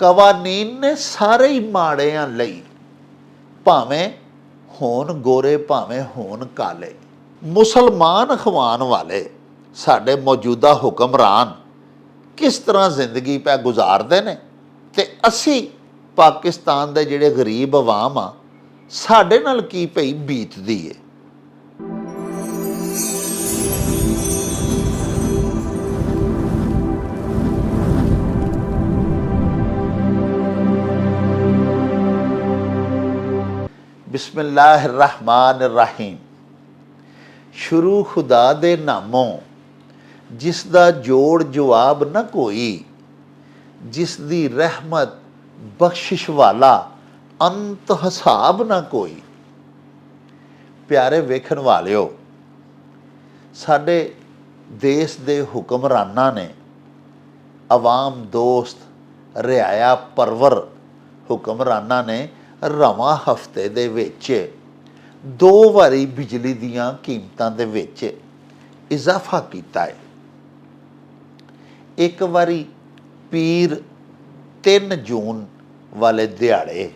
ਕਵਾਨੀਨ ਨੇ ਸਾਰੇ ਹੀ ਮਾੜਿਆਂ ਲਈ ਭਾਵੇਂ ਹੋਣ ਗੋਰੇ, ਭਾਵੇਂ ਹੋਣ ਕਾਲੇ, ਮੁਸਲਮਾਨ ਖਵਾਨ ਵਾਲੇ ਸਾਡੇ ਮੌਜੂਦਾ ਹੁਕਮਰਾਨ ਕਿਸ ਤਰ੍ਹਾਂ ਜ਼ਿੰਦਗੀ ਪੈ ਗੁਜ਼ਾਰਦੇ ਨੇ? ਤੇ ਅਸੀਂ ਪਾਕਿਸਤਾਨ ਦੇ ਜਿਹੜੇ ਗਰੀਬ ਆਵਾਮ ਆ, ਸਾਡੇ ਨਾਲ ਕੀ ਪਈ ਬੀਤਦੀ ਏ? ਬਿਸਮਲਾ ਰਹਿਮਾਨ ਰਹੀਮ ਸ਼ੁਰੂ ਖੁਦਾ ਦੇ ਨਾਮੋਂ, ਜਿਸ ਦਾ ਜੋੜ ਜਵਾਬ ਨਾ ਕੋਈ, ਜਿਸ ਦੀ ਰਹਿਮਤ ਬਖਸ਼ਿਸ਼ ਵਾਲਾ ਅੰਤ ਹਿਸਾਬ ਨਾ ਕੋਈ। ਪਿਆਰੇ ਵੇਖਣ ਵਾਲਿਓ, ਸਾਡੇ ਦੇਸ਼ ਦੇ ਹੁਕਮਰਾਨਾਂ ਨੇ ਆਵਾਮ ਦੋਸਤ, ਰਿਆਇਆ ਪਰਵਰ ਹੁਕਮਰਾਨਾਂ ਨੇ ਰਵਾਂ ਹਫ਼ਤੇ ਦੇ ਵਿੱਚ। ਦੋ ਵਾਰੀ ਬਿਜਲੀ ਦੀਆਂ ਕੀਮਤਾਂ ਦੇ ਵਿੱਚ ਇਜ਼ਾਫਾ ਕੀਤਾ ਹੈ। ਇੱਕ ਵਾਰੀ ਪੀਰ 3 ਜੂਨ ਵਾਲੇ ਦਿਹਾੜੇ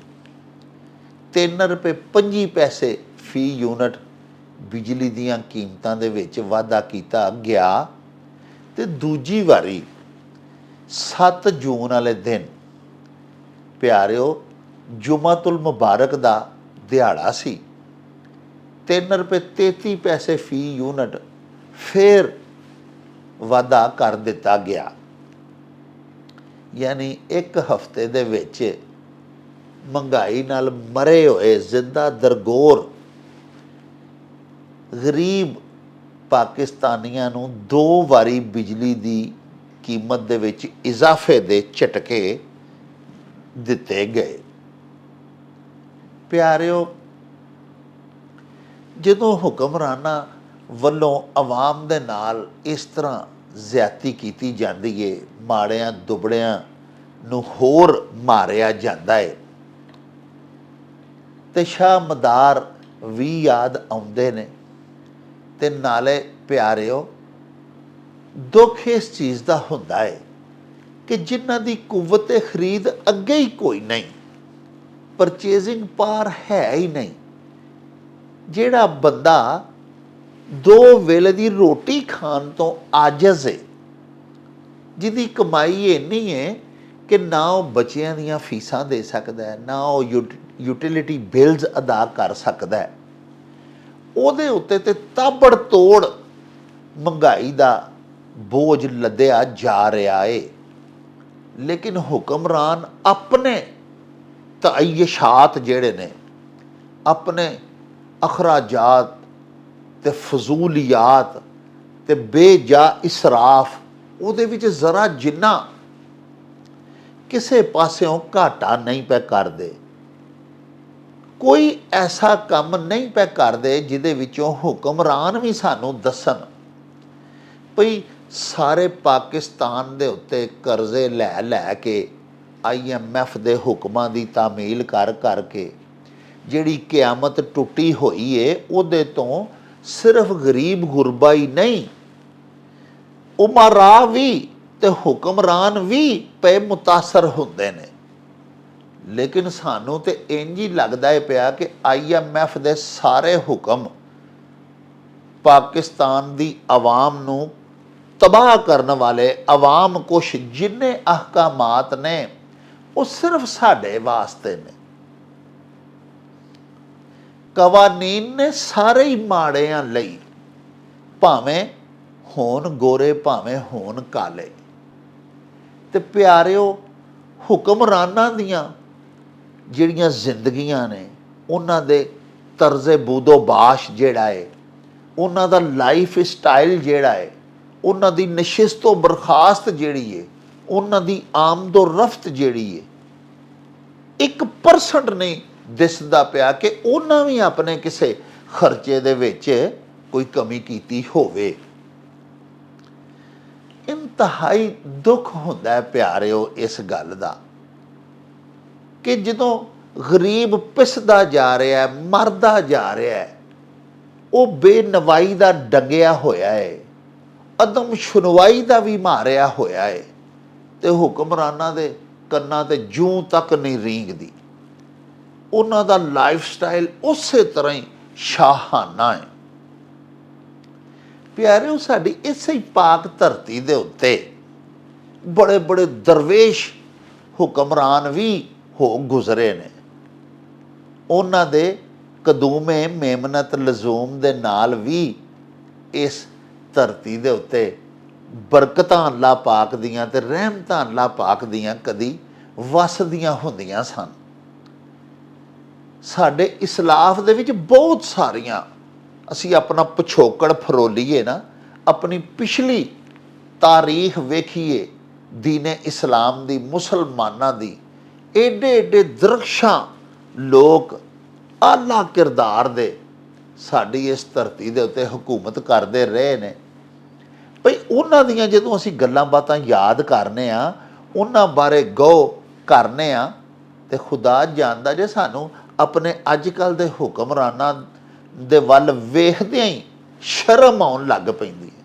3 ਰੁਪਏ 25 ਪੈਸੇ ਫੀ ਯੂਨਿਟ ਬਿਜਲੀ ਦੀਆਂ ਕੀਮਤਾਂ ਦੇ ਵਿੱਚ ਵਾਧਾ ਕੀਤਾ ਗਿਆ ਤੇ ਦੂਜੀ ਵਾਰੀ 7 ਜੂਨ ਵਾਲੇ ਦਿਨ, ਪਿਆਰਿਓ ਜੁਮਾਤੁਲ ਮੁਬਾਰਕ ਦਾ ਦਿਹਾੜਾ ਸੀ। 3 ਰੁਪਏ 33 ਪੈਸੇ ਫੀ ਯੂਨਿਟ ਫਿਰ ਵਾਧਾ ਕਰ ਦਿੱਤਾ ਗਿਆ। ਯਾਨੀ ਇੱਕ ਹਫ਼ਤੇ ਦੇ ਵਿੱਚ ਮਹਿੰਗਾਈ ਨਾਲ ਮਰੇ ਹੋਏ ਜ਼ਿੰਦਾ ਦਰਗੋਰ ਗਰੀਬ ਪਾਕਿਸਤਾਨੀਆਂ ਨੂੰ ਦੋ ਵਾਰੀ ਬਿਜਲੀ ਦੀ ਕੀਮਤ ਦੇ ਵਿੱਚ ਇਜ਼ਾਫੇ ਦੇ ਝਟਕੇ ਦਿੱਤੇ ਗਏ। ਪਿਆਰਿਓ, ਜਦੋਂ ਹੁਕਮਰਾਨਾਂ ਵੱਲੋਂ ਆਵਾਮ ਦੇ ਨਾਲ ਇਸ ਤਰ੍ਹਾਂ ਜ਼ਿਆਤੀ ਕੀਤੀ ਜਾਂਦੀ ਏ, ਮਾੜਿਆਂ ਦੁਬੜਿਆਂ ਨੂੰ ਹੋਰ ਮਾਰਿਆ ਜਾਂਦਾ ਏ, ਤੇ ਸ਼ਾਹ ਮਦਾਰ ਵੀ ਯਾਦ ਆਉਂਦੇ ਨੇ। ਤੇ ਨਾਲੇ ਪਿਆਰਿਓ, ਦੁੱਖ ਇਸ ਚੀਜ਼ ਦਾ ਹੁੰਦਾ ਏ ਕਿ ਜਿਨ੍ਹਾਂ ਦੀ ਕੁਵਤ ਖਰੀਦ ਅੱਗੇ ਹੀ ਕੋਈ ਨਹੀਂ। ਪਰਚੇਜ਼ਿੰਗ ਪਾਰ ਹੈ ਹੀ ਨਹੀਂ। ਜਿਹੜਾ ਬੰਦਾ ਦੋ ਵੇਲੇ ਦੀ ਰੋਟੀ ਖਾਣ ਤੋਂ ਆਜਜ਼ ਹੈ ਜਿਹਦੀ ਕਮਾਈ ਇੰਨੀ ਹੈ ਕਿ ਨਾ ਉਹ ਬੱਚਿਆਂ ਦੀਆਂ ਫੀਸਾਂ ਦੇ ਸਕਦਾ ਹੈ, ਨਾ ਉਹ ਯੂਟਿਲਿਟੀ ਬਿਲਸ ਅਦਾ ਕਰ ਸਕਦਾ ਹੈ। ਉਹਦੇ ਉੱਤੇ ਤੇ ਤਾਬੜ ਤੋੜ ਮਹਿੰਗਾਈ ਦਾ ਬੋਝ ਲੱਦਿਆ ਜਾ ਰਿਹਾ ਏ। ਲੇਕਿਨ ਹੁਕਮਰਾਨ ਆਪਣੇ ਤਅਯਸ਼ਾਤ ਜਿਹੜੇ ਨੇ, ਆਪਣੇ ਅਖਰਾਜਾਤ ਤੇ ਫਜ਼ੂਲੀਆਤ ਤੇ ਬੇਜਾ ਇਸਰਾਫ ਉਹਦੇ ਵਿੱਚ ਜ਼ਰਾ ਜਿੰਨਾ ਕਿਸੇ ਪਾਸਿਓਂ ਘਾਟਾ ਨਹੀਂ ਪੈ ਕਰਦੇ, ਕੋਈ ਐਸਾ ਕੰਮ ਨਹੀਂ ਪੈ ਕਰਦੇ ਜਿਹਦੇ ਵਿੱਚੋਂ ਹੁਕਮਰਾਨ ਵੀ ਸਾਨੂੰ ਦੱਸਣ ਭਈ ਸਾਰੇ ਪਾਕਿਸਤਾਨ ਦੇ ਉੱਤੇ ਕਰਜ਼ੇ ਲੈ ਲੈ ਕੇ ਆਈਐਮਐਫ ਦੇ ਹੁਕਮਾਂ ਦੀ ਤਾਮੀਲ ਕਰ ਕਰਕੇ ਜਿਹੜੀ ਕਿਆਮਤ ਟੁੱਟੀ ਹੋਈ ਏ, ਉਹਦੇ ਤੋਂ ਸਿਰਫ ਗਰੀਬ ਗੁਰਬਾ ਹੀ ਨਹੀਂ, ਉਮਰਾ ਵੀ ਤੇ ਹੁਕਮਰਾਨ ਵੀ ਪਏ ਮੁਤਾਸਰ ਹੁੰਦੇ ਨੇ। ਲੇਕਿਨ ਸਾਨੂੰ ਤੇ ਇੰਜ ਹੀ ਲੱਗਦਾ ਹੈ ਪਿਆ ਕਿ ਆਈਐਮਐਫ ਦੇ ਸਾਰੇ ਹੁਕਮ ਪਾਕਿਸਤਾਨ ਦੀ ਆਵਾਮ ਨੂੰ ਤਬਾਹ ਕਰਨ ਵਾਲੇ ਆਵਾਮ ਕੁਛ ਜਿੰਨੇ ਅਹਕਾਮਾਤ ਨੇ ਉਹ ਸਿਰਫ ਸਾਡੇ ਵਾਸਤੇ ਨੇ। ਕਵਾਨੀਨ ਨੇ ਸਾਰੇ ਹੀ ਮਾੜਿਆਂ ਲਈ ਭਾਵੇਂ ਹੋਣ ਗੋਰੇ, ਭਾਵੇਂ ਹੋਣ ਕਾਲੇ। ਤੇ ਪਿਆਰਿਓ, ਹੁਕਮਰਾਨਾਂ ਦੀਆਂ ਜਿਹੜੀਆਂ ਜ਼ਿੰਦਗੀਆਂ ਨੇ, ਉਹਨਾਂ ਦੇ ਤਰਜ਼ੇ ਬੂਦੋਬਾਸ਼ ਜਿਹੜਾ ਹੈ ਉਹਨਾਂ ਦਾ ਲਾਈਫ ਸਟਾਈਲ ਜਿਹੜਾ ਹੈ ਉਹਨਾਂ ਦੀ ਨਸ਼ਿਸ਼ਤੋਂ ਬਰਖਾਸਤ ਜਿਹੜੀ ਹੈ ਉਹਨਾਂ ਦੀ ਆਮਦੋ ਰਫਤ ਜਿਹੜੀ ਹੈ 1% ਨਹੀਂ ਦਿਸਦਾ ਪਿਆ ਕਿ ਉਹਨਾਂ ਵੀ ਆਪਣੇ ਕਿਸੇ ਖਰਚੇ ਦੇ ਵਿੱਚ ਕੋਈ ਕਮੀ ਕੀਤੀ ਹੋਵੇ। ਇੰਤਹਾਈ ਦੁੱਖ ਹੁੰਦਾ ਹੈ ਪਿਆਰਿਓ ਇਸ ਗੱਲ ਦਾ ਕਿ ਜਦੋਂ ਗਰੀਬ ਪਿਸਦਾ ਜਾ ਰਿਹਾ ਹੈ, ਮਰਦਾ ਜਾ ਰਿਹਾ ਹੈ, ਉਹ ਬੇਨਵਾਈ ਦਾ ਡੰਗਿਆ ਹੋਇਆ ਹੈ, ਅਦਮ ਸੁਣਵਾਈ ਦਾ ਵੀ ਮਾਰਿਆ ਹੋਇਆ ਹੈ। ਤੇ ਹੁਕਮਰਾਨਾਂ ਦੇ ਕੰਨਾਂ ਤੇ ਜੂੰ ਤੱਕ ਨਹੀਂ ਰੀਂਗਦੀ। ਉਹਨਾਂ ਦਾ ਲਾਈਫ ਸਟਾਈਲ ਉਸੇ ਤਰ੍ਹਾਂ ਹੀ ਸ਼ਾਹਾਨਾ ਹੈ। ਪਿਆਰਿਓ, ਸਾਡੀ ਇਸੇ ਹੀ ਪਾਕ ਧਰਤੀ ਦੇ ਉੱਤੇ ਬੜੇ ਬੜੇ ਦਰਵੇਸ਼ ਹੁਕਮਰਾਨ ਵੀ ਹੋ ਗੁਜ਼ਰੇ ਨੇ। ਉਹਨਾਂ ਦੇ ਕਦੂਮੇ ਮੇਮਨਤ ਲਜ਼ੂਮ ਦੇ ਨਾਲ ਵੀ ਇਸ ਧਰਤੀ ਦੇ ਉੱਤੇ ਬਰਕਤਾਂ ਅੱਲਾ ਪਾਕ ਦੀਆਂ ਤੇ ਰਹਿਮਤਾਂ ਅੱਲਾ ਪਾਕ ਦੀਆਂ ਕਦੀ ਵਸਦੀਆਂ ਹੁੰਦੀਆਂ ਸਨ। ਸਾਡੇ ਇਸਲਾਫ ਦੇ ਵਿੱਚ ਬਹੁਤ ਸਾਰੀਆਂ, ਅਸੀਂ ਆਪਣਾ ਪਿਛੋਕੜ ਫਰੋਲੀਏ ਨਾ, ਆਪਣੀ ਪਿਛਲੀ ਤਾਰੀਖ ਵੇਖੀਏ, ਦੀਨੇ ਇਸਲਾਮ ਦੀ, ਮੁਸਲਮਾਨਾਂ ਦੀ ਏਡੇ ਏਡੇ ਦਰਖਸ਼ਾਂ ਲੋਕ ਆਲਾ ਕਿਰਦਾਰ ਦੇ ਸਾਡੀ ਇਸ ਧਰਤੀ ਦੇ ਉੱਤੇ ਹਕੂਮਤ ਕਰਦੇ ਰਹੇ ਨੇ। ਭਈ ਉਹਨਾਂ ਦੀਆਂ ਜਦੋਂ ਅਸੀਂ ਗੱਲਾਂ ਬਾਤਾਂ ਯਾਦ ਕਰਨੇ ਆ, ਉਹਨਾਂ ਬਾਰੇ ਗੋ ਕਰਨੇ ਆ, ਤੇ ਖੁਦਾ ਜਾਣਦਾ ਜੇ ਸਾਨੂੰ ਆਪਣੇ ਅੱਜ ਕੱਲ ਦੇ ਹੁਕਮਰਾਨਾਂ ਦੇ ਵੱਲ ਵੇਖਦਿਆਂ ਹੀ ਸ਼ਰਮ ਆਉਣ ਲੱਗ ਪੈਂਦੀ ਹੈ।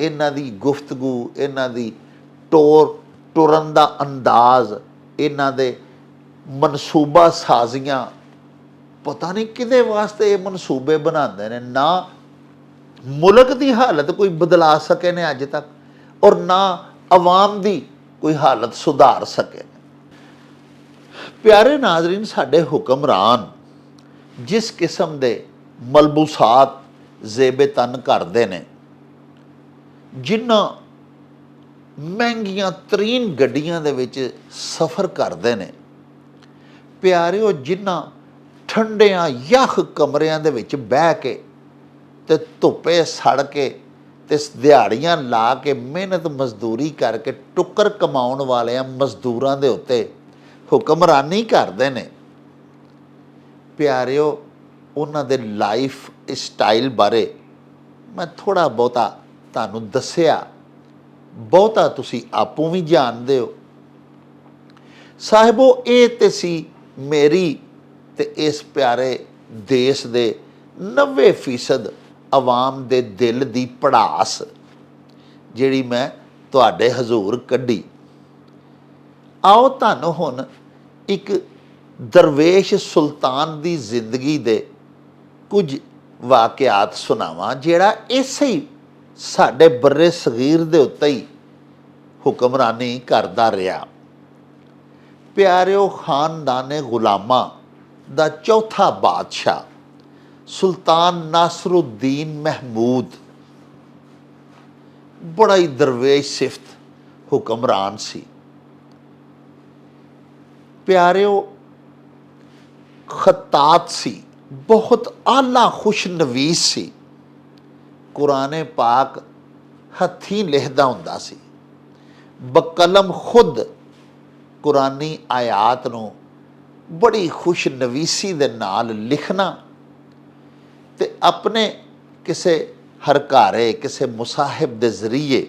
ਇਹਨਾਂ ਦੀ ਗੁਫ਼ਤਗੂ, ਇਹਨਾਂ ਦੀ ਟੋਰ, ਟੁਰਨ ਦਾ ਅੰਦਾਜ਼, ਇਹਨਾਂ ਦੇ ਮਨਸੂਬਾ ਸਾਜ਼ੀਆਂ, ਪਤਾ ਨਹੀਂ ਕਿਹਦੇ ਵਾਸਤੇ ਇਹ ਮਨਸੂਬੇ ਬਣਾਉਂਦੇ ਨੇ, ਨਾ ਮੁਲਕ ਦੀ ਹਾਲਤ ਕੋਈ ਬਦਲਾ ਸਕੇ ਨੇ ਅੱਜ ਤੱਕ ਔਰ ਨਾ ਆਵਾਮ ਦੀ ਕੋਈ ਹਾਲਤ ਸੁਧਾਰ ਸਕੇ ਪਿਆਰੇ ਨਾਜ਼ਰੀਨ, ਸਾਡੇ ਹੁਕਮਰਾਨ ਜਿਸ ਕਿਸਮ ਦੇ ਮਲਬੂਸਾਤ ਜ਼ੇਬੇ ਤਨ ਕਰਦੇ ਨੇ, ਜਿਨ੍ਹਾਂ ਮਹਿੰਗੀਆਂ ਤਰੀਨ ਗੱਡੀਆਂ ਦੇ ਵਿੱਚ ਸਫ਼ਰ ਕਰਦੇ ਨੇ, ਪਿਆਰਿਓ, ਜਿਨ੍ਹਾਂ ਠੰਡਿਆਂ ਯਖ ਕਮਰਿਆਂ ਦੇ ਵਿੱਚ ਬਹਿ ਕੇ ਤੇ ਧੁੱਪੇ ਸੜ ਕੇ ਤੇ ਦਿਹਾੜੀਆਂ ਲਾ ਕੇ ਮਿਹਨਤ ਮਜ਼ਦੂਰੀ ਕਰਕੇ ਟੁੱਕਰ ਕਮਾਉਣ ਵਾਲਿਆਂ ਮਜ਼ਦੂਰਾਂ ਦੇ ਉੱਤੇ ਹੁਕਮਰਾਨੀ ਕਰਦੇ ਨੇ। ਪਿਆਰਿਓ, ਉਹਨਾਂ ਦੇ ਲਾਈਫ ਸਟਾਈਲ ਬਾਰੇ ਮੈਂ ਥੋੜਾ ਬਹੁਤਾ ਤੁਹਾਨੂੰ ਦੱਸਿਆ। ਬਹੁਤਾ ਤੁਸੀਂ ਆਪੋ ਵੀ ਜਾਣਦੇ ਹੋ। ਸਾਹਿਬੋ, ਇਹ ਤੇ ਸੀ ਮੇਰੀ ਤੇ ਇਸ ਪਿਆਰੇ ਦੇਸ਼ ਦੇ 90% ਆਵਾਮ ਦੇ ਦਿਲ ਦੀ ਪੜਾਸ ਜਿਹੜੀ ਮੈਂ ਤੁਹਾਡੇ ਹਜ਼ੂਰ ਕੱਢੀ। ਆਓ ਤੁਹਾਨੂੰ ਹੁਣ ਇੱਕ ਦਰਵੇਸ਼ ਸੁਲਤਾਨ ਦੀ ਜ਼ਿੰਦਗੀ ਦੇ ਕੁਝ ਵਾਕਿਆਤ ਸੁਣਾਵਾਂ, ਜਿਹੜਾ ਇਸੇ ਹੀ ਸਾਡੇ ਬਰੇ ਸਗੀਰ ਦੇ ਉੱਤੇ ਹੀ ਹੁਕਮਰਾਨੀ ਕਰਦਾ ਰਿਹਾ। ਪਿਆਰਿਓ ਖਾਨਦਾਨੇ ਗੁਲਾਮਾਂ ਦਾ ਚੌਥਾ ਬਾਦਸ਼ਾਹ। ਸੁਲਤਾਨ ਨਾਸਰੁਦੀਨ ਮਹਿਮੂਦ। ਬੜਾ ਹੀ ਦਰਵੇਸ਼ ਸਿਫਤ ਹੁਕਮਰਾਨ ਸੀ। ਪਿਆਰਿਓ ਖਤਾਤ ਸੀ। ਬਹੁਤ ਆਲਾ ਖੁਸ਼ਨਵੀਸ ਸੀ। ਕੁਰਾਨੇ ਪਾਕ ਹੱਥੀਂ ਲਿਖਦਾ ਹੁੰਦਾ ਸੀ। ਬਕਲਮ ਖੁਦ ਕੁਰਾਨੀ ਆਇਤ ਨੂੰ ਬੜੀ ਖੁਸ਼ਨਵੀਸੀ ਦੇ ਨਾਲ ਲਿਖਣਾ ਤੇ ਆਪਣੇ ਕਿਸੇ ਹਰਕਾਰੇ, ਕਿਸੇ ਮੁਸਾਹਿਬ ਦੇ ਜ਼ਰੀਏ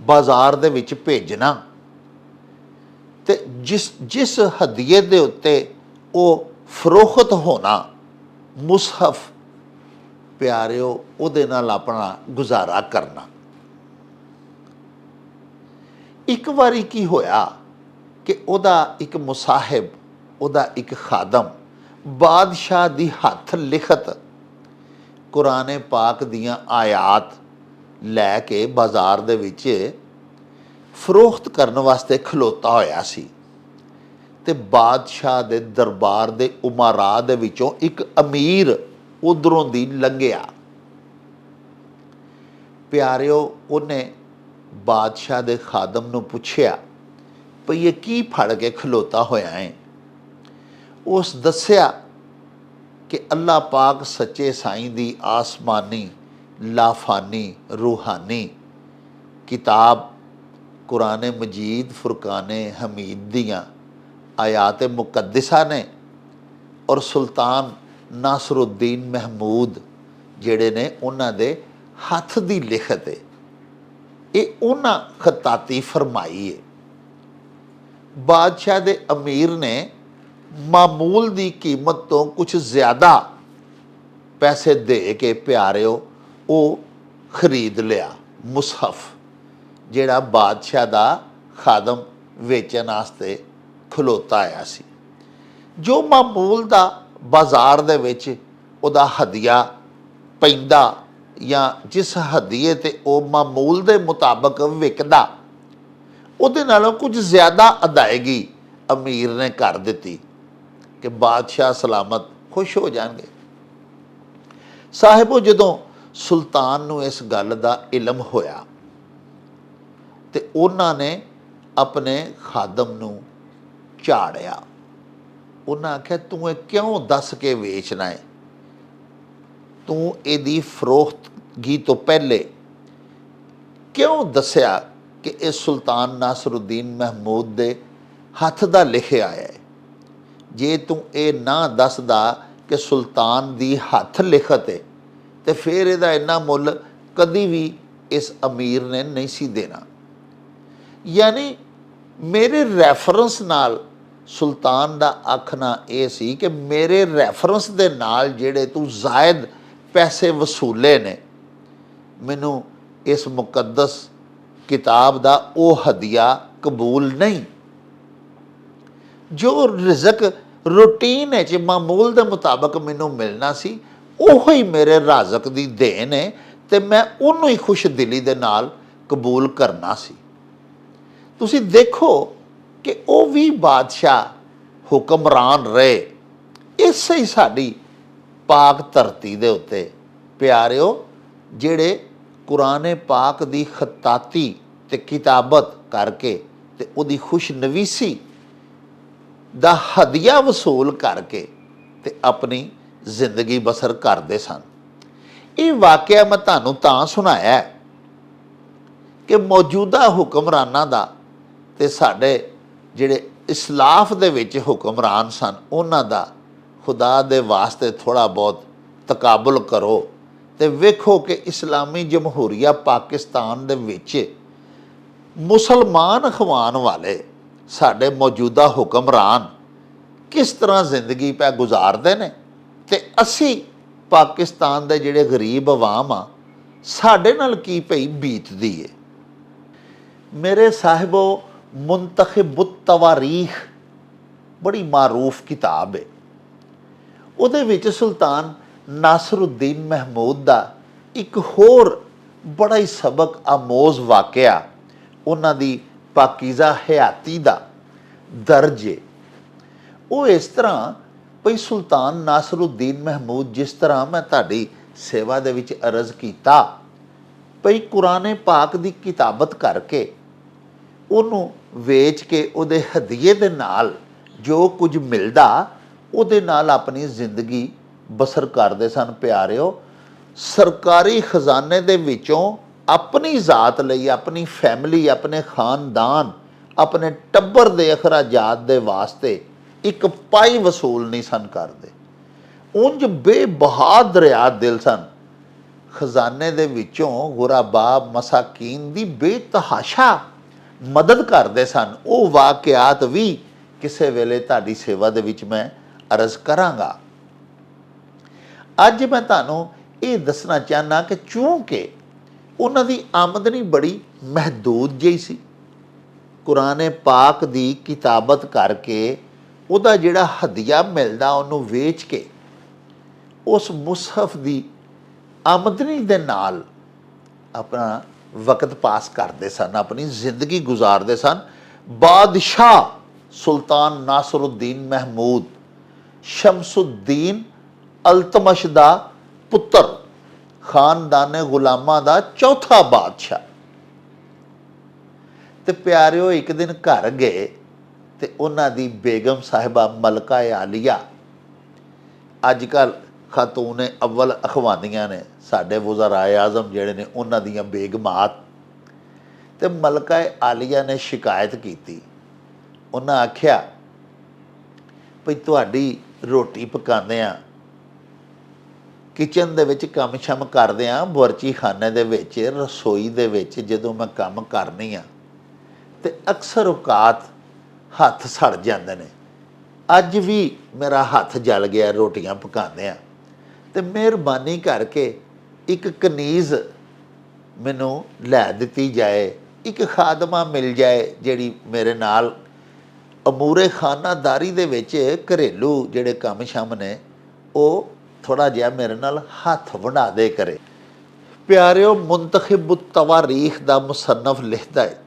ਬਾਜ਼ਾਰ ਦੇ ਵਿੱਚ ਭੇਜਣਾ ਤੇ ਜਿਸ ਜਿਸ ਹਦੀਏ ਦੇ ਉੱਤੇ ਉਹ ਫਰੋਖਤ ਹੋਣਾ, ਮੁਸਹਫ ਪਿਆਰਿਓ, ਉਹਦੇ ਨਾਲ ਆਪਣਾ ਗੁਜ਼ਾਰਾ ਕਰਨਾ। ਇੱਕ ਵਾਰੀ ਕੀ ਹੋਇਆ ਕਿ ਉਹਦਾ ਇੱਕ ਮੁਸਾਹਿਬ, ਉਹਦਾ ਇੱਕ ਖਾਦਮ ਬਾਦਸ਼ਾਹ ਦੀ ਹੱਥ ਲਿਖਤ ਕੁਰਾਨੇ ਪਾਕ ਦੀਆਂ ਆਇਤ ਲੈ ਕੇ ਬਾਜ਼ਾਰ ਦੇ ਵਿੱਚ ਫਰੋਖਤ ਕਰਨ ਵਾਸਤੇ ਖਲੋਤਾ ਹੋਇਆ ਸੀ ਤੇ ਬਾਦਸ਼ਾਹ ਦੇ ਦਰਬਾਰ ਦੇ ਉਮਾਰਾ ਦੇ ਵਿੱਚੋਂ ਇੱਕ ਅਮੀਰ ਉਧਰੋਂ ਦੀ ਲੰਘਿਆ। ਪਿਆਰਿਓ, ਉਹਨੇ ਬਾਦਸ਼ਾਹ ਦੇ ਖਾਦਮ ਨੂੰ ਪੁੱਛਿਆ, ਭਈ ਇਹ ਕੀ ਫੜ ਕੇ ਖਲੋਤਾ ਹੋਇਆ ਹੈ ਉਸ ਦੱਸਿਆ ਕਿ ਅੱਲਾਹ ਪਾਕ ਸੱਚੇ ਸਾਈਂ ਦੀ ਆਸਮਾਨੀ, ਲਾਫਾਨੀ, ਰੂਹਾਨੀ ਕਿਤਾਬ ਕੁਰਾਨ ਮਜੀਦ, ਫੁਰਕਾਨੇ ਹਮੀਦ ਦੀਆਂ ਆਯਾਤ ਮੁਕੱਦਸਾ ਨੇ ਔਰ ਸੁਲਤਾਨ ਨਾਸਰੁਦੀਨ ਮਹਿਮੂਦ ਜਿਹੜੇ ਨੇ ਉਹਨਾਂ ਦੇ ਹੱਥ ਦੀ ਲਿਖਤ ਹੈ ਇਹ ਉਹਨਾਂ ਖਤਾਤੀ ਫਰਮਾਈ ਹੈ ਬਾਦਸ਼ਾਹ ਦੇ ਅਮੀਰ ਨੇ ਮਾਮੂਲ ਦੀ ਕੀਮਤ ਤੋਂ ਕੁਝ ਜ਼ਿਆਦਾ ਪੈਸੇ ਦੇ ਕੇ ਪਿਆਰਿਓ, ਉਹ ਖਰੀਦ ਲਿਆ ਮੁਸਹਫ, ਜਿਹੜਾ ਬਾਦਸ਼ਾਹ ਦਾ ਖਾਦਮ ਵੇਚਣ ਵਾਸਤੇ ਖਲੋਤਾ ਆਇਆ ਸੀ। ਜੋ ਮਾਮੂਲ ਦਾ ਬਾਜ਼ਾਰ ਦੇ ਵਿੱਚ ਉਹਦਾ ਹਦੀਆ ਪੈਂਦਾ ਜਾਂ ਜਿਸ ਹਦੀਏ ਤੇ ਉਹ ਮਾਮੂਲ ਦੇ ਮੁਤਾਬਕ ਵਿਕਦਾ, ਉਹਦੇ ਨਾਲੋਂ ਕੁਝ ਜ਼ਿਆਦਾ ਅਦਾਇਗੀ ਅਮੀਰ ਨੇ ਕਰ ਦਿੱਤੀ। ਕਿ ਬਾਦਸ਼ਾਹ ਸਲਾਮਤ ਖੁਸ਼ ਹੋ ਜਾਣਗੇ। ਸਾਹਿਬੋ, ਜਦੋਂ ਸੁਲਤਾਨ ਨੂੰ ਇਸ ਗੱਲ ਦਾ ਇਲਮ ਹੋਇਆ, ਤੇ ਉਹਨਾਂ ਨੇ ਆਪਣੇ ਖਾਦਮ ਨੂੰ ਝਾੜਿਆ। ਉਹਨਾਂ ਆਖਿਆ, ਤੂੰ ਇਹ ਕਿਉਂ ਦੱਸ ਕੇ ਵੇਚਣਾ ਹੈ ਤੂੰ ਇਹਦੀ ਫਰੋਖਤਗੀ ਤੋਂ ਪਹਿਲੇ ਕਿਉਂ ਦੱਸਿਆ ਕਿ ਇਹ ਸੁਲਤਾਨ ਨਾਸਰੁਦੀਨ ਮਹਿਮੂਦ ਦੇ ਹੱਥ ਦਾ ਲਿਖਿਆ ਹੈ ਜੇ ਤੂੰ ਇਹ ਨਾ ਦੱਸਦਾ ਕਿ ਸੁਲਤਾਨ ਦੀ ਹੱਥ ਲਿਖਤ ਹੈ ਤੇ ਫਿਰ ਇਹਦਾ ਇੰਨਾ ਮੁੱਲ ਕਦੀ ਵੀ ਇਸ ਅਮੀਰ ਨੇ ਨਹੀਂ ਸੀ ਦੇਣਾ। ਯਾਨੀ ਮੇਰੇ ਰੈਫਰੈਂਸ ਨਾਲ ਸੁਲਤਾਨ ਦਾ ਆਖਣਾ ਇਹ ਸੀ ਕਿ ਮੇਰੇ ਰੈਫਰੈਂਸ ਦੇ ਨਾਲ ਜਿਹੜੇ ਤੂੰ ਜ਼ਾਇਦ ਪੈਸੇ ਵਸੂਲੇ ਨੇ, ਮੈਨੂੰ ਇਸ ਮੁਕੱਦਸ ਕਿਤਾਬ ਦਾ ਉਹ ਹਦੀਆ ਕਬੂਲ ਨਹੀਂ। ਜੋ ਰਿਜ਼ਕ ਰੂਟੀਨ ਹੈ ਚ ਮਾਮੂਲ ਦੇ ਮੁਤਾਬਕ ਮੈਨੂੰ ਮਿਲਣਾ ਸੀ, ਉਹ ਹੀ ਮੇਰੇ ਰਾਜ਼ਕ ਦੀ ਦੇਣ ਹੈ ਤੇ ਮੈਂ ਉਹਨੂੰ ਹੀ ਖੁਸ਼ ਦਿਲੀ ਦੇ ਨਾਲ ਕਬੂਲ ਕਰਨਾ ਸੀ। ਤੁਸੀਂ ਦੇਖੋ ਕਿ ਉਹ ਵੀ ਬਾਦਸ਼ਾਹ ਹੁਕਮਰਾਨ ਰਹੇ। ਇਸੇ ਹੀ ਸਾਡੀ ਪਾਕ ਧਰਤੀ ਦੇ ਉੱਤੇ ਪਿਆਰਿਓ, ਜਿਹੜੇ ਕੁਰਾਨੇ ਪਾਕ ਦੀ ਖਤਾਤੀ ਤੇ ਕਿਤਾਬਤ ਕਰਕੇ ਤੇ ਉਹਦੀ ਖੁਸ਼ਨਵੀਸੀ ਦਾ ਹਦੀਆ ਵਸੂਲ ਕਰਕੇ ਤੇ ਆਪਣੀ ਜ਼ਿੰਦਗੀ ਬਸਰ ਕਰਦੇ ਸਨ। ਇਹ ਵਾਕਿਆ ਮੈਂ ਤੁਹਾਨੂੰ ਤਾਂ ਸੁਣਾਇਆ ਕਿ ਮੌਜੂਦਾ ਹੁਕਮਰਾਨਾਂ ਦਾ ਤੇ ਸਾਡੇ ਜਿਹੜੇ ਇਸਲਾਫ ਦੇ ਵਿੱਚ ਹੁਕਮਰਾਨ ਸਨ, ਉਹਨਾਂ ਦਾ ਖੁਦਾ ਦੇ ਵਾਸਤੇ ਥੋੜਾ ਬਹੁਤ ਤਕਾਬਲ ਕਰੋ ਤੇ ਵੇਖੋ ਕਿ ਇਸਲਾਮੀ ਜਮਹੂਰੀਆ ਪਾਕਿਸਤਾਨ ਦੇ ਵਿੱਚ ਮੁਸਲਮਾਨ ਖਵਾਨ ਵਾਲੇ ਸਾਡੇ ਮੌਜੂਦਾ ਹੁਕਮਰਾਨ ਕਿਸ ਤਰ੍ਹਾਂ ਜ਼ਿੰਦਗੀ ਪੈ ਗੁਜ਼ਾਰਦੇ ਨੇ? ਤੇ ਅਸੀਂ ਪਾਕਿਸਤਾਨ ਦੇ ਜਿਹੜੇ ਗਰੀਬ ਆਵਾਮ ਆ, ਸਾਡੇ ਨਾਲ ਕੀ ਪਈ ਬੀਤਦੀ ਏ? ਮੇਰੇ ਸਾਹਿਬੋ ਮੁੰਤਖਬ ਤਵਾਰੀਖ ਬੜੀ ਮਾਰੂਫ ਕਿਤਾਬ ਏ। ਉਹਦੇ ਵਿੱਚ ਸੁਲਤਾਨ ਨਾਸਰੁਦੀਨ ਮਹਿਮੂਦ ਦਾ ਇੱਕ ਹੋਰ ਬੜਾ ਹੀ ਸਬਕ ਆਮੋਜ਼ ਵਾਕਿਆ ਉਹਨਾਂ ਦੀ ਪਾਕੀਜ਼ਾ ਹਯਾਤੀ ਦਾ ਦਰਜੇ। ਉਹ ਇਸ ਤਰ੍ਹਾਂ, ਭਈ ਸੁਲਤਾਨ ਨਾਸਰੁਦੀਨ ਮਹਿਮੂਦ, ਜਿਸ ਤਰ੍ਹਾਂ ਮੈਂ ਤੁਹਾਡੀ ਸੇਵਾ ਦੇ ਵਿੱਚ ਅਰਜ਼ ਕੀਤਾ, ਭਈ ਕੁਰਾਨੇ ਪਾਕ ਦੀ ਕਿਤਾਬਤ ਕਰਕੇ ਉਹਨੂੰ ਵੇਚ ਕੇ ਉਹਦੇ ਹਦੀਏ ਦੇ ਨਾਲ ਜੋ ਕੁਝ ਮਿਲਦਾ, ਉਹਦੇ ਨਾਲ ਆਪਣੀ ਜ਼ਿੰਦਗੀ ਬਸਰ ਕਰਦੇ ਸਨ। ਪਿਆਰਿਓ, ਸਰਕਾਰੀ ਖਜ਼ਾਨੇ ਦੇ ਵਿੱਚੋਂ ਆਪਣੀ ਜ਼ਾਤ ਲਈ, ਆਪਣੀ ਫੈਮਿਲੀ, ਆਪਣੇ ਖਾਨਦਾਨ, ਆਪਣੇ ਟੱਬਰ ਦੇ ਅਖਰਾਜਾਤ ਦੇ ਵਾਸਤੇ ਇੱਕ ਪਾਈ ਵਸੂਲ ਨਹੀਂ ਸਨ ਕਰਦੇ। ਉਂਝ ਬੇਬਹਾਦਰਿਆ ਦਿਲ ਸਨ। ਖਜ਼ਾਨੇ ਦੇ ਵਿੱਚੋਂ ਗੁਰਾਬਾ ਮਸਾਕੀਨ ਦੀ ਬੇਤਹਾਸ਼ਾ ਮਦਦ ਕਰਦੇ ਸਨ। ਉਹ ਵਾਕਿਆਤ ਵੀ ਕਿਸੇ ਵੇਲੇ ਤੁਹਾਡੀ ਸੇਵਾ ਦੇ ਵਿੱਚ ਮੈਂ ਅਰਜ਼ ਕਰਾਂਗਾ। ਅੱਜ ਮੈਂ ਤੁਹਾਨੂੰ ਇਹ ਦੱਸਣਾ ਚਾਹਨਾ ਕਿ ਚੂੰਕਿ ਉਹਨਾਂ ਦੀ ਆਮਦਨੀ ਬੜੀ ਮਹਦੂਦ ਜਿਹੀ ਸੀ। ਕੁਰਾਨ ਪਾਕ ਦੀ ਕਿਤਾਬਤ ਕਰਕੇ ਉਹਦਾ ਜਿਹੜਾ ਹਦੀਆ ਮਿਲਦਾ ਉਹਨੂੰ ਵੇਚ ਕੇ ਉਸ ਮੁਸਹਫ ਦੀ ਆਮਦਨੀ ਦੇ ਨਾਲ ਆਪਣਾ ਵਕਤ ਪਾਸ ਕਰਦੇ ਸਨ, ਆਪਣੀ ਜ਼ਿੰਦਗੀ ਗੁਜ਼ਾਰਦੇ ਸਨ। ਬਾਦਸ਼ਾਹ ਸੁਲਤਾਨ ਨਾਸਰੁਦੀਨ ਮਹਿਮੂਦ ਸ਼ਮਸੁਦੀਨ ਅਲਤਮਸ਼ ਦਾ ਪੁੱਤਰ ਖਾਨਦਾਨੇ ਗੁਲਾਮਾਂ ਦਾ ਚੌਥਾ ਬਾਦਸ਼ਾਹ। ਤੇ ਪਿਆਰਿਓ, ਇੱਕ ਦਿਨ ਘਰ ਗਏ ਤੇ ਉਹਨਾਂ ਦੀ ਬੇਗਮ ਸਾਹਿਬਾ ਮਲਕਾ ਆਲੀਆ ਅੱਜ ਕੱਲ ਖਾਤੂਨ ਅਵਲ ਅਖਵਾਨੀਆਂ ਨੇ ਸਾਡੇ ਵਜ਼ਰਾਏ ਆਜ਼ਮ ਜਿਹੜੇ ਨੇ ਉਹਨਾਂ ਦੀਆਂ ਬੇਗਮਾਤ। ਤੇ ਮਲਕਾ ਆਲੀਆ ਨੇ ਸ਼ਿਕਾਇਤ ਕੀਤੀ। ਉਹਨਾਂ ਆਖਿਆ, ਭਈ ਤੁਹਾਡੀ ਰੋਟੀ ਪਕਾਉਂਦੇ ਆ ਕਿਚਨ ਦੇ ਵਿੱਚ ਕੰਮ ਸ਼ਮ ਕਰਦੇ ਆ ਬੁਰਚੀ ਖਾਨੇ ਦੇ ਵਿੱਚ, ਰਸੋਈ ਦੇ ਵਿੱਚ ਜਦੋਂ ਮੈਂ ਕੰਮ ਕਰਨੀ ਆ, ਤੇ ਅਕਸਰ ਔਕਾਤ ਹੱਥ ਸੜ ਜਾਂਦੇ ਨੇ। ਅੱਜ ਵੀ ਮੇਰਾ ਹੱਥ ਜਲ ਗਿਆ, ਰੋਟੀਆਂ ਪਕਾਉਂਦੇ ਆ। ਤੇ ਮਿਹਰਬਾਨੀ ਕਰਕੇ ਇੱਕ ਕਨੀਜ਼ ਮੈਨੂੰ ਲੈ ਦਿੱਤੀ ਜਾਏ, ਇੱਕ ਖਾਦਮਾ ਮਿਲ ਜਾਏ, ਜਿਹੜੀ ਮੇਰੇ ਨਾਲ ਅਮੂਰੇ ਖਾਨਾਦਾਰੀ ਦੇ ਵਿੱਚ ਘਰੇਲੂ ਜਿਹੜੇ ਕੰਮ ਸ਼ਮ ਨੇ, ਉਹ ਥੋੜਾ ਜਿਹਾ ਮੇਰੇ ਨਾਲ ਹੱਥ ਵੰਡਾ ਦੇ ਕਰੇ। ਪਿਆਰਿਓ ਮੁੰਤਖਬ ਤਵਾਰੀਖ ਦਾ ਮੁਸਨਫ ਲਿਖਦਾ ਹੈ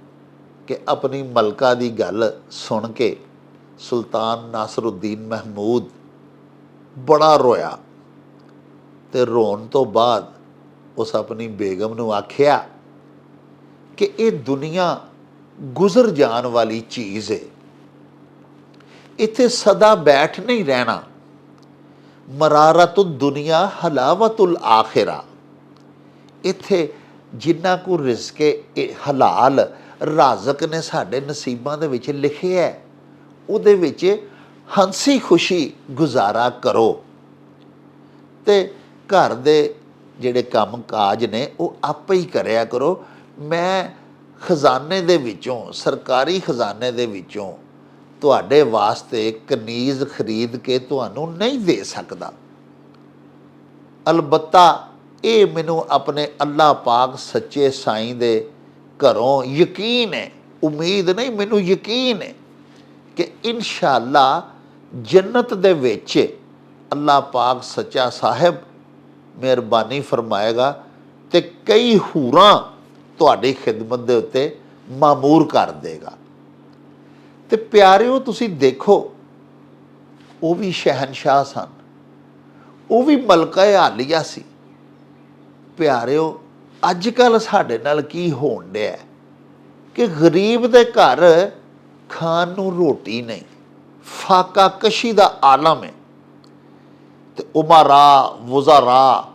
ਕਿ ਆਪਣੀ ਮਲਕਾ ਦੀ ਗੱਲ ਸੁਣ ਕੇ ਸੁਲਤਾਨ ਨਾਸਰਉਦੀਨ ਮਹਿਮੂਦ ਬੜਾ ਰੋਇਆ ਤੇ ਰੋਣ ਤੋਂ ਬਾਅਦ ਉਸ ਆਪਣੀ ਬੇਗਮ ਨੂੰ ਆਖਿਆ ਕਿ ਇਹ ਦੁਨੀਆ ਗੁਜ਼ਰ ਜਾਣ ਵਾਲੀ ਚੀਜ਼ ਹੈ ਇੱਥੇ ਸਦਾ ਬੈਠ ਨਹੀਂ ਰਹਿਣਾ। ਮਰਾਰਤੁ ਦੁਨੀਆ ਹਲਾਵਤੁਲ ਆਖਿਰਾ। ਇੱਥੇ ਜਿੰਨਾ ਕੁ ਰਿਜ਼ਕੇ ਹਲਾਲ ਰਾਜ਼ਕ ਨੇ ਸਾਡੇ ਨਸੀਬਾਂ ਦੇ ਵਿੱਚ ਲਿਖਿਆ ਹੈ, ਉਹਦੇ ਵਿੱਚ ਹੰਸੀ ਖੁਸ਼ੀ ਗੁਜ਼ਾਰਾ ਕਰੋ। ਤੇ ਘਰ ਦੇ ਜਿਹੜੇ ਕੰਮ ਕਾਜ ਨੇ ਉਹ ਆਪੇ ਹੀ ਕਰਿਆ ਕਰੋ। ਮੈਂ ਖਜ਼ਾਨੇ ਦੇ ਵਿੱਚੋਂ ਸਰਕਾਰੀ ਖਜ਼ਾਨੇ ਦੇ ਵਿੱਚੋਂ ਤੁਹਾਡੇ ਵਾਸਤੇ ਕਨੀਜ਼ ਖਰੀਦ ਕੇ ਤੁਹਾਨੂੰ ਨਹੀਂ ਦੇ ਸਕਦਾ। ਅਲਬੱਤਾ, ਇਹ ਮੈਨੂੰ ਆਪਣੇ ਅੱਲਾਹ ਪਾਕ ਸੱਚੇ ਸਾਈਂ ਦੇ ਘਰੋਂ ਯਕੀਨ ਹੈ। ਉਮੀਦ ਨਹੀਂ, ਮੈਨੂੰ ਯਕੀਨ ਹੈ ਕਿ ਇਨਸ਼ਾਅੱਲਾ ਜੰਨਤ ਦੇ ਵਿੱਚ ਅੱਲਾਹ ਪਾਕ ਸੱਚਾ ਸਾਹਿਬ ਮਿਹਰਬਾਨੀ ਫਰਮਾਏਗਾ ਤੇ ਕਈ ਹੂਰਾਂ ਤੁਹਾਡੀ ਖਿਦਮਤ ਦੇ ਉੱਤੇ ਮਾਮੂਰ ਕਰ ਦੇਗਾ। ਤੇ ਪਿਆਰਿਓ, ਤੁਸੀਂ ਦੇਖੋ, ਉਹ ਵੀ ਸ਼ਹਿਨशाह ਸਨ। ਉਹ ਵੀ ਮਲਕਾ ਹਾਲੀਆ ਸੀ। ਪਿਆਰਿਓ ਅੱਜ ਕੱਲ ਸਾਡੇ ਨਾਲ ਕੀ ਹੋਣ ਡਿਆ ਕਿ ਗਰੀਬ ਦੇ ਘਰ ਖਾਣ ਨੂੰ ਰੋਟੀ ਨਹੀਂ, ਫਾਕਾ ਕਸ਼ੀ ਦਾ ਆਲਮ ਹੈ ਤੇ ਉਮਾਰਾ, ਵਜ਼ਰਾ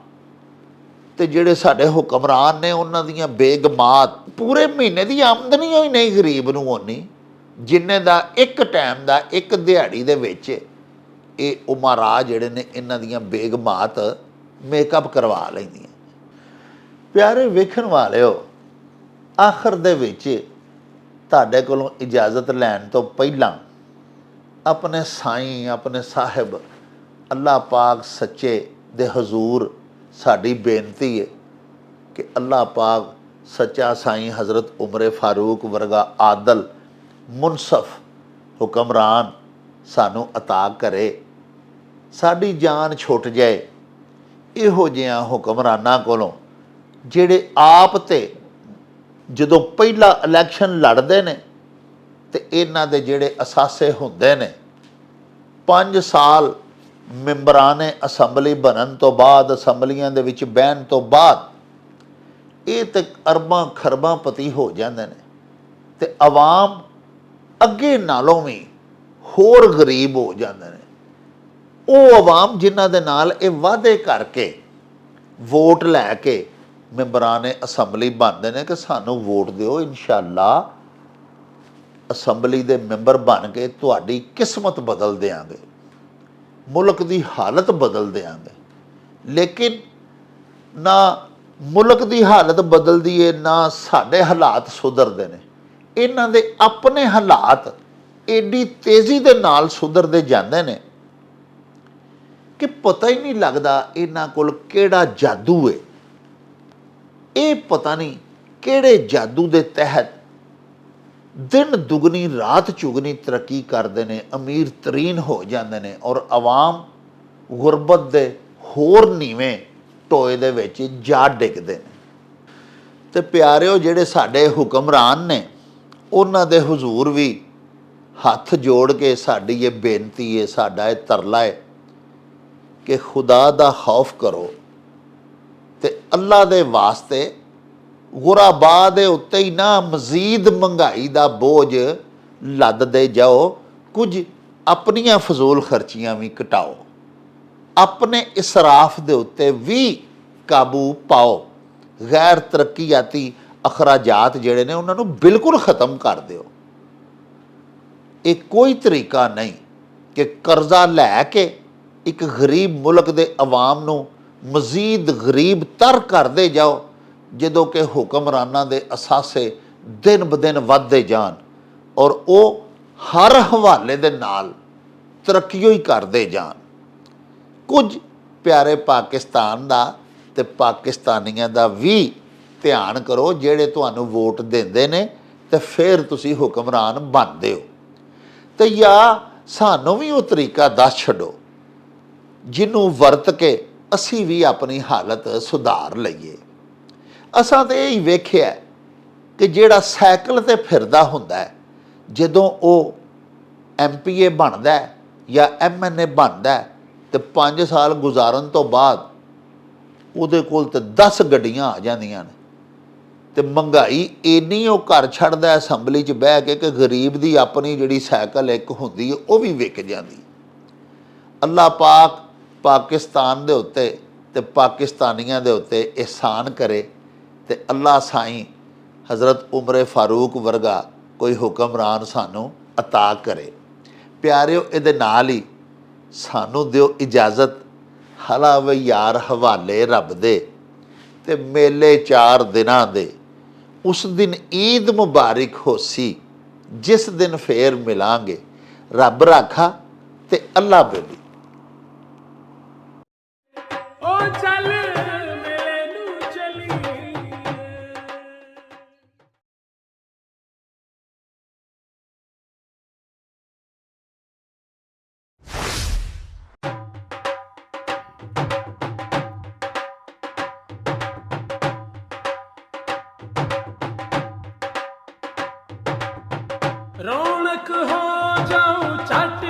ਤੇ ਜਿਹੜੇ ਸਾਡੇ ਹੁਕਮਰਾਨ ਨੇ, ਉਹਨਾਂ ਦੀਆਂ ਬੇਗਮਾਤ, ਪੂਰੇ ਮਹੀਨੇ ਦੀ ਆਮਦਨੀ ਹੋਈ ਨਹੀਂ, ਗਰੀਬ ਨੂੰ ਹੋਣੀ। ਜਿੰਨੇ ਦਾ ਇੱਕ ਟਾਈਮ ਦਾ ਇੱਕ ਦਿਹਾੜੀ ਦੇ ਵਿੱਚ ਇਹ ਉਮਾਰਾ ਜਿਹੜੇ ਨੇ, ਇਹਨਾਂ ਦੀਆਂ ਬੇਗਮਾਤ ਮੇਕਅਪ ਕਰਵਾ ਲੈਂਦੀਆਂ। ਪਿਆਰੇ ਵੇਖਣ ਵਾਲਿਓ, ਆਖਰ ਦੇ ਵਿੱਚ ਤੁਹਾਡੇ ਕੋਲੋਂ ਇਜਾਜ਼ਤ ਲੈਣ ਤੋਂ ਪਹਿਲਾਂ ਆਪਣੇ ਸਾਈਂ, ਆਪਣੇ ਸਾਹਿਬ, ਅੱਲਾਹ ਪਾਕ ਸੱਚੇ ਦੇ ਹਜ਼ੂਰ ਸਾਡੀ ਬੇਨਤੀ ਹੈ ਕਿ ਅੱਲਾਹ ਪਾਕ ਸੱਚਾ ਸਾਈਂ ਹਜ਼ਰਤ ਉਮਰ ਫਾਰੂਕ ਵਰਗਾ ਆਦਲ ਮੁਨਸਫ ਹੁਕਮਰਾਨ ਸਾਨੂੰ عطا ਕਰੇ ਸਾਡੀ ਜਾਨ ਛੁੱਟ ਜਾਏ ਇਹੋ ਜਿਹੀਆਂ ਹੁਕਮਰਾਨਾਂ ਕੋਲੋਂ ਜਿਹੜੇ ਆਪ ਤੇ ਜਦੋਂ ਪਹਿਲਾ ਇਲੈਕਸ਼ਨ ਲੜਦੇ ਨੇ ਤੇ ਇਹਨਾਂ ਦੇ ਜਿਹੜੇ ਅਸਾਸੇ ਹੁੰਦੇ ਨੇ 5 ਸਾਲ ਮੈਂਬਰਾਂ ਨੇ ਅਸੈਂਬਲੀ ਬਣਨ ਤੋਂ ਬਾਅਦ ਅਸੈਂਬਲੀਆਂ ਦੇ ਵਿੱਚ ਬਹਿਣ ਤੋਂ ਬਾਅਦ ਇਹ ਤੇ ਅਰਬਾਂ ਖਰਬਾਂ ਪਤੀ ਹੋ ਜਾਂਦੇ ਨੇ ਤੇ ਆਵਾਮ ਅੱਗੇ ਨਾਲੋਂ ਵੀ ਹੋਰ ਗਰੀਬ ਹੋ ਜਾਂਦੇ ਨੇ। ਉਹ ਆਵਾਮ ਜਿਨ੍ਹਾਂ ਦੇ ਨਾਲ ਇਹ ਵਾਅਦੇ ਕਰਕੇ ਵੋਟ ਲੈ ਕੇ ਮੈਂਬਰਾਂ ਨੇ ਅਸੈਂਬਲੀ ਬਣਦੇ ਨੇ ਕਿ ਸਾਨੂੰ ਵੋਟ ਦਿਓ, ਇਨਸ਼ਾਅੱਲਾ ਅਸੈਂਬਲੀ ਦੇ ਮੈਂਬਰ ਬਣ ਕੇ ਤੁਹਾਡੀ ਕਿਸਮਤ ਬਦਲ ਦੇਾਂਗੇ ਮੁਲਕ ਦੀ ਹਾਲਤ ਬਦਲ ਦੇਾਂਗੇ ਲੇਕਿਨ ਨਾ ਮੁਲਕ ਦੀ ਹਾਲਤ ਬਦਲਦੀ ਏ, ਨਾ ਸਾਡੇ ਹਾਲਾਤ ਸੁਧਰਦੇ ਨੇ। ਇਹਨਾਂ ਦੇ ਆਪਣੇ ਹਾਲਾਤ ਏਡੀ ਤੇਜ਼ੀ ਦੇ ਨਾਲ ਸੁਧਰਦੇ ਜਾਂਦੇ ਨੇ ਕਿ ਪਤਾ ਹੀ ਨਹੀਂ ਲੱਗਦਾ ਇਹਨਾਂ ਕੋਲ ਕਿਹੜਾ ਜਾਦੂ ਹੈ ਇਹ ਪਤਾ ਨਹੀਂ ਕਿਹੜੇ ਜਾਦੂ ਦੇ ਤਹਿਤ ਦਿਨ ਦੁਗਣੀ, ਰਾਤ ਚੁਗਣੀ ਤਰੱਕੀ ਕਰਦੇ ਨੇ, ਅਮੀਰ ਤਰੀਨ ਹੋ ਜਾਂਦੇ ਨੇ ਔਰ ਆਵਾਮ ਗੁਰਬਤ ਦੇ ਹੋਰ ਨੀਵੇਂ ਟੋਏ ਦੇ ਵਿੱਚ ਜਾ ਡਿੱਗਦੇ ਨੇ। ਤੇ ਪਿਆਰਿਓ, ਜਿਹੜੇ ਸਾਡੇ ਹੁਕਮਰਾਨ ਨੇ ਉਹਨਾਂ ਦੇ ਹਜ਼ੂਰ ਵੀ ਹੱਥ ਜੋੜ ਕੇ ਸਾਡੀ ਇਹ ਬੇਨਤੀ ਹੈ ਸਾਡਾ ਇਹ ਤਰਲਾ ਹੈ ਕਿ ਖੁਦਾ ਦਾ ਖੌਫ ਕਰੋ ਤੇ ਅੱਲਾ ਦੇ ਵਾਸਤੇ ਗੁਰਾਬਾ ਦੇ ਉੱਤੇ ਹੀ ਨਾ ਮਜ਼ੀਦ ਮਹਿੰਗਾਈ ਦਾ ਬੋਝ ਲੱਦਦੇ ਜਾਓ, ਕੁਝ ਆਪਣੀਆਂ ਫਜ਼ੂਲ ਖਰਚੀਆਂ ਵੀ ਘਟਾਓ ਆਪਣੇ ਇਸਰਾਫ ਦੇ ਉੱਤੇ ਵੀ ਕਾਬੂ ਪਾਓ, ਗੈਰ ਤਰੱਕੀਆਤੀ ਅਖਰਾਜਾਤ ਜਿਹੜੇ ਨੇ ਉਹਨਾਂ ਨੂੰ ਬਿਲਕੁਲ ਖਤਮ ਕਰ ਦਿਓ। ਇਹ ਕੋਈ ਤਰੀਕਾ ਨਹੀਂ ਕਿ ਕਰਜ਼ਾ ਲੈ ਕੇ ਇੱਕ ਗਰੀਬ ਮੁਲਕ ਦੇ ਆਵਾਮ ਨੂੰ ਮਜ਼ੀਦ ਗਰੀਬ ਤਰ ਕਰਦੇ ਜਾਓ, ਜਦੋਂ ਕਿ ਹੁਕਮਰਾਨਾਂ ਦੇ ਅਸਾਸੇ ਦਿਨ ਬਦਿਨ ਵੱਧਦੇ ਜਾਣ ਔਰ ਉਹ ਹਰ ਹਵਾਲੇ ਦੇ ਨਾਲ ਤਰੱਕੀਓ ਹੀ ਕਰਦੇ ਜਾਣ। ਕੁਝ ਪਿਆਰੇ ਪਾਕਿਸਤਾਨ ਦਾ ਤੇ ਪਾਕਿਸਤਾਨੀਆਂ ਦਾ ਵੀ ਧਿਆਨ ਕਰੋ, ਜਿਹੜੇ ਤੁਹਾਨੂੰ ਵੋਟ ਦਿੰਦੇ ਨੇ, ਤੇ ਫਿਰ ਤੁਸੀਂ ਹੁਕਮਰਾਨ ਬਣਦੇ ਹੋ। ਤੇ ਜਾਂ ਸਾਨੂੰ ਵੀ ਉਹ ਤਰੀਕਾ ਦੱਸ ਛੱਡੋ, ਜਿਹਨੂੰ ਵਰਤ ਕੇ ਅਸੀਂ ਵੀ ਆਪਣੀ ਹਾਲਤ ਸੁਧਾਰ ਲਈਏ। ਅਸਾਂ ਤੇ ਇਹ ਹੀ ਵੇਖਿਆ ਕਿ ਜਿਹੜਾ ਸਾਈਕਲ ਤੇ ਫਿਰਦਾ ਹੁੰਦਾ ਹੈ, ਜਦੋਂ ਉਹ ਐਮਪੀਏ ਬਣਦਾ ਹੈ ਜਾਂ ਐਮਐਨਏ ਬਣਦਾ ਹੈ, ਤੇ 5 ਸਾਲ ਗੁਜ਼ਾਰਨ ਤੋਂ ਬਾਅਦ ਉਹਦੇ ਕੋਲ ਤੇ 10 ਗੱਡੀਆਂ ਆ ਜਾਂਦੀਆਂ ਨੇ। ਤੇ ਮਹਿੰਗਾਈ ਇੰਨੀ ਉਹ ਘਰ ਛੱਡਦਾ ਅਸੈਂਬਲੀ 'ਚ ਬਹਿ ਕੇ ਕਿ ਗਰੀਬ ਦੀ ਆਪਣੀ ਜਿਹੜੀ ਸਾਈਕਲ ਇੱਕ ਹੁੰਦੀ ਹੈ ਉਹ ਵੀ ਵਿਕ ਜਾਂਦੀ ਅੱਲਾਹ ਪਾਕ ਪਾਕਿਸਤਾਨ ਦੇ ਉੱਤੇ ਤੇ ਪਾਕਿਸਤਾਨੀਆਂ ਦੇ ਉੱਤੇ ਇਹਸਾਨ ਕਰੇ ਤੇ ਅੱਲਾਹ ਸਾਈਂ ਹਜ਼ਰਤ ਉਮਰ ਫਾਰੂਕ ਵਰਗਾ ਕੋਈ ਹੁਕਮਰਾਨ ਸਾਨੂੰ عطا ਕਰੇ ਪਿਆਰਿਓ ਇਹਦੇ ਨਾਲ ਹੀ ਸਾਨੂੰ ਦਿਓ ਇਜਾਜ਼ਤ ਹਲਾ ਵੇ ਯਾਰ ਹਵਾਲੇ ਰੱਬ ਦੇ ਤੇ ਮੇਲੇ ਚਾਰ ਦਿਨਾਂ ਦੇ ਉਸ ਦਿਨ ਈਦ ਮੁਬਾਰਕ ਹੋਸੀ ਜਿਸ ਦਿਨ ਫੇਰ ਮਿਲਾਂਗੇ। ਰੱਬ ਰਾਖਾ ਤੇ ਅੱਲਾ ਬੇਲੀ। ਰੌਣਕ ਹੋ ਜਾਉ ਛੱਟ